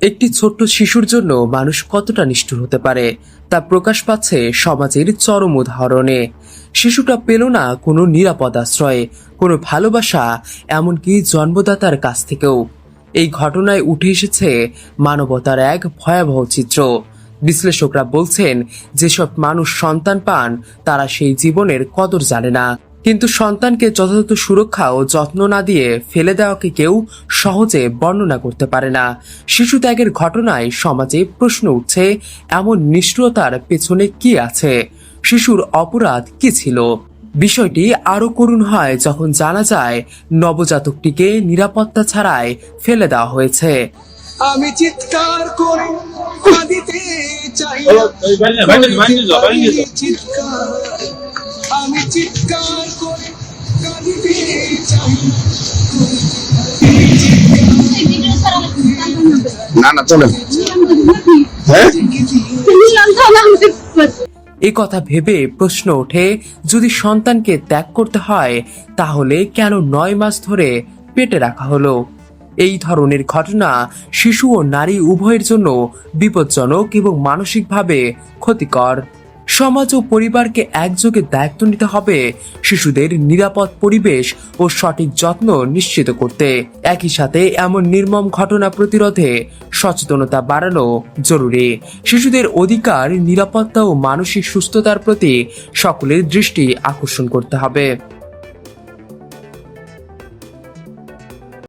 একটি ছোট্ট শিশুর জন্য মানুষ কতটা নিষ্ঠুর হতে পারে, তা প্রকাশ পাচ্ছে সমাজের চরম উদাহরণে। শিশুটা পেল না কোনো নিরাপদ আশ্রয়, কোনো ভালোবাসা, এমনকি জন্মদাতার কাছ থেকেও। এই ঘটনায় উঠে এসেছে মানবতার এক ভয়াবহ চিত্র। বিশ্লেষকরা বলছেন, যেসব মানুষ সন্তান পান, তারা সেই জীবনের কদর জানে না। কিন্তু সন্তানকে যথাযথ সুরক্ষা ও যত্ন না দিয়ে ফেলে দেওয়াকে কেউ সহজে বর্ণনা করতে পারে না শিশু ত্যাগের ঘটনায় সমাজে প্রশ্ন উঠছে এমন নিষ্ঠুরতার পেছনে কি আছে শিশুর অপরাধ কি ছিল বিষয়টি আরও করুণ হয় যখন জানা যায় নবজাতকটিকে নিরাপত্তা ছাড়াই ফেলে দেওয়া হয়েছে আমি চিৎকার করে কাঁদিতে চাই। চিৎকার আমি চিৎকার হ্যাঁ? এ কথা ভেবে প্রশ্ন ওঠে, যদি সন্তানকে ত্যাগ করতে হয়, তাহলে কেন নয় মাস ধরে পেটে রাখা হলো? এই ধরনের ঘটনা শিশু ও নারী উভয়ের জন্য বিপজ্জনক এবং মানসিকভাবে ক্ষতিকর। সমাজ ও পরিবারকে একযোগে দায়িত্ব নিতে হবে শিশুদের নিরাপদ পরিবেশ ও সঠিক যত্ন নিশ্চিত করতে। একই সাথে এমন নির্মম ঘটনা প্রতিরোধে সচেতনতা বাড়ানো জরুরি। শিশুদের অধিকার, নিরাপত্তা ও মানসিক সুস্থতার প্রতি সকলের দৃষ্টি আকর্ষণ করতে হবে।